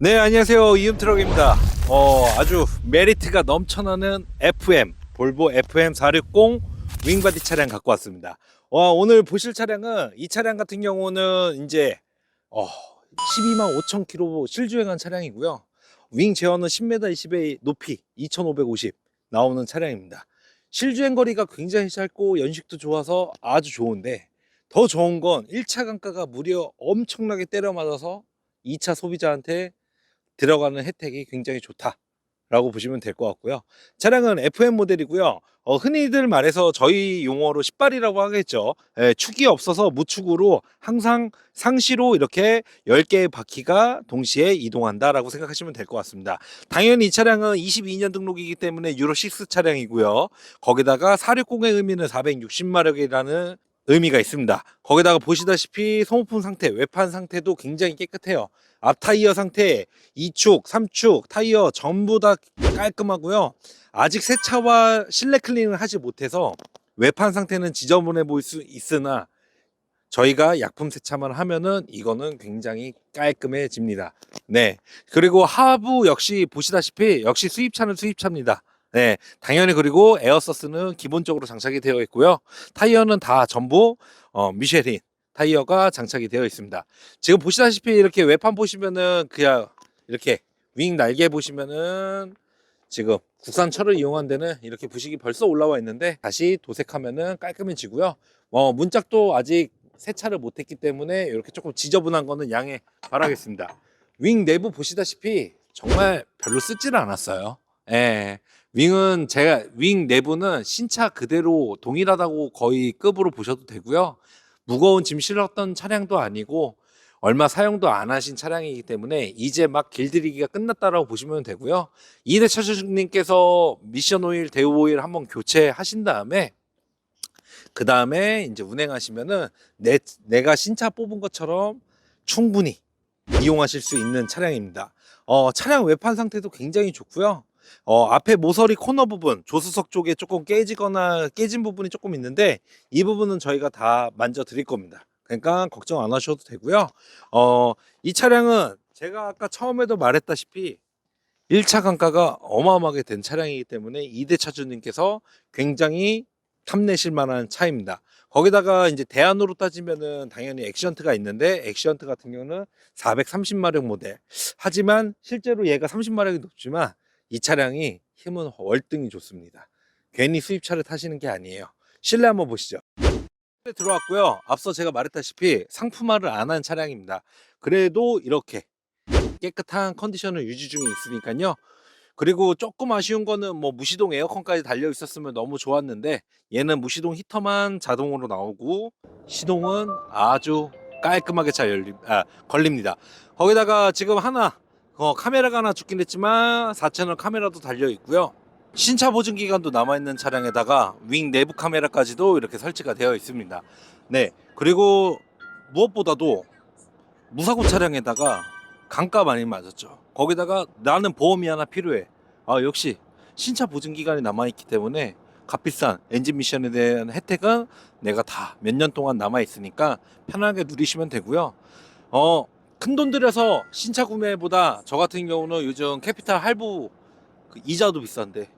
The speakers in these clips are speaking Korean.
네, 안녕하세요. 이음트럭입니다. 어, 아주 메리트가 넘쳐나는 FM, 볼보 FM 460 윙바디 차량 갖고 왔습니다. 어, 오늘 보실 차량은 이 차량 같은 경우는 이제 어, 12만 5천 킬로 실주행한 차량이고요. 윙 제어는 10m 20의 높이 2550 나오는 차량입니다. 실주행 거리가 굉장히 짧고 연식도 좋아서 아주 좋은데 더 좋은 건 1차 단가가 무려 엄청나게 때려 맞아서 2차 소비자한테 들어가는 혜택이 굉장히 좋다 라고 보시면 될 것 같고요. 차량은 FM 모델이고요. 어, 흔히들 말해서 저희 용어로 신발이라고 하겠죠. 예, 축이 없어서 무축으로 항상 상시로 이렇게 10개의 바퀴가 동시에 이동한다라고 생각하시면 될 것 같습니다. 당연히 이 차량은 22년 등록이기 때문에 유로 6 차량이고요. 거기다가 460의 의미는 460마력이라는 의미가 있습니다. 거기다가 보시다시피 소모품 상태, 외판 상태도 굉장히 깨끗해요. 앞 타이어 상태, 2축, 3축 타이어 전부 다 깔끔하고요. 아직 세차와 실내 클리닝을 하지 못해서 외판 상태는 지저분해 보일 수 있으나 저희가 약품 세차만 하면은 이거는 굉장히 깔끔해집니다. 네. 그리고 하부 역시 보시다시피 역시 수입차는 수입차입니다. 네. 당연히 그리고 에어서스는 기본적으로 장착이 되어 있고요. 타이어는 다 전부 어, 미쉐린 타이어가 장착이 되어 있습니다. 지금 보시다시피 이렇게 외판 보시면은 그냥 이렇게 윙 날개 보시면은 지금 국산 철을 이용한 데는 이렇게 부식이 벌써 올라와 있는데 다시 도색하면은 깔끔해지고요. 어, 문짝도 아직 세차를 못했기 때문에 이렇게 조금 지저분한 거는 양해 바라겠습니다. 윙 내부 보시다시피 정말 별로 쓰지를 않았어요. 예. 윙은 제가 윙 내부는 신차 그대로 동일하다고 거의 급으로 보셔도 되고요. 무거운 짐 실었던 차량도 아니고 얼마 사용도 안 하신 차량이기 때문에 이제 막 길들이기가 끝났다라고 보시면 되고요. 이대 차 주님께서 미션 오일, 대우 오일 한번 교체하신 다음에 그 다음에 이제 운행하시면은 내, 내가 신차 뽑은 것처럼 충분히 이용하실 수 있는 차량입니다. 어, 차량 외판 상태도 굉장히 좋고요. 어, 앞에 모서리 코너 부분, 조수석 쪽에 조금 깨지거나 깨진 부분이 조금 있는데 이 부분은 저희가 다 만져 드릴 겁니다. 그러니까 걱정 안 하셔도 되고요. 어, 이 차량은 제가 아까 처음에도 말했다시피 1차 강가가 어마어마하게 된 차량이기 때문에 2대 차주님께서 굉장히 탐내실 만한 차입니다. 거기다가 이제 대안으로 따지면은 당연히 액션트가 있는데 액션트 같은 경우는 430마력 모델. 하지만 실제로 얘가 30마력이 높지만 이 차량이 힘은 월등히 좋습니다. 괜히 수입차를 타시는 게 아니에요. 실내 한번 보시죠. 들어왔고요. 앞서 제가 말했다시피 상품화를 안 한 차량입니다. 그래도 이렇게 깨끗한 컨디션을 유지 중에 있으니까요. 그리고 조금 아쉬운 거는 뭐 무시동 에어컨까지 달려 있었으면 너무 좋았는데 얘는 무시동 히터만 자동으로 나오고 시동은 아주 깔끔하게 잘 열리, 아, 걸립니다. 거기다가 지금 하나 어, 카메라가 하나 죽긴 했지만 4채널 카메라도 달려 있고요. 신차 보증 기간도 남아 있는 차량에다가 윙 내부 카메라까지도 이렇게 설치가 되어 있습니다. 네. 그리고 무엇보다도 무사고 차량에다가 강가 많이 맞았죠. 거기다가 나는 보험이 하나 필요해. 아, 역시 신차 보증 기간이 남아 있기 때문에 값비싼 엔진 미션에 대한 혜택은 내가 다 몇 년 동안 남아 있으니까 편하게 누리시면 되고요. 어, 큰 돈 들여서 신차 구매보다 저 같은 경우는 요즘 캐피탈 할부 그 이자도 비싼데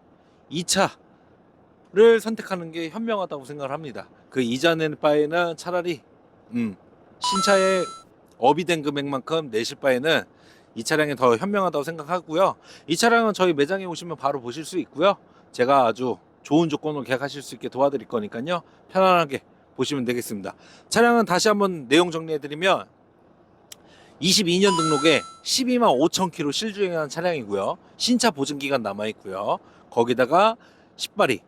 이 차를 선택하는 게 현명하다고 생각을 합니다. 그 이자 낸 바에는 차라리 음, 신차에 업이 된 금액만큼 내실 바에는 이 차량이 더 현명하다고 생각하고요. 이 차량은 저희 매장에 오시면 바로 보실 수 있고요. 제가 아주 좋은 조건으로 계약하실 수 있게 도와드릴 거니까요. 편안하게 보시면 되겠습니다. 차량은 다시 한번 내용 정리해드리면 22년 등록에 12만 5천 킬로 실주행한 차량이고요. 신차 보증 기간 남아 있고요. 거기다가 10발이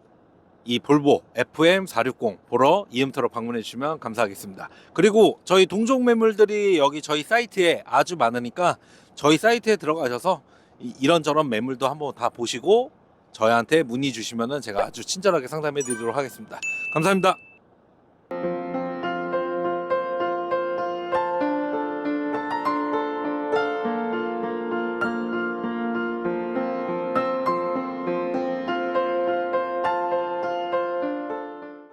이 볼보 FM 460 보러 이음터로 방문해 주시면 감사하겠습니다. 그리고 저희 동종 매물들이 여기 저희 사이트에 아주 많으니까 저희 사이트에 들어가셔서 이- 이런저런 매물도 한번 다 보시고 저희한테 문의 주시면은 제가 아주 친절하게 상담해 드리도록 하겠습니다. 감사합니다.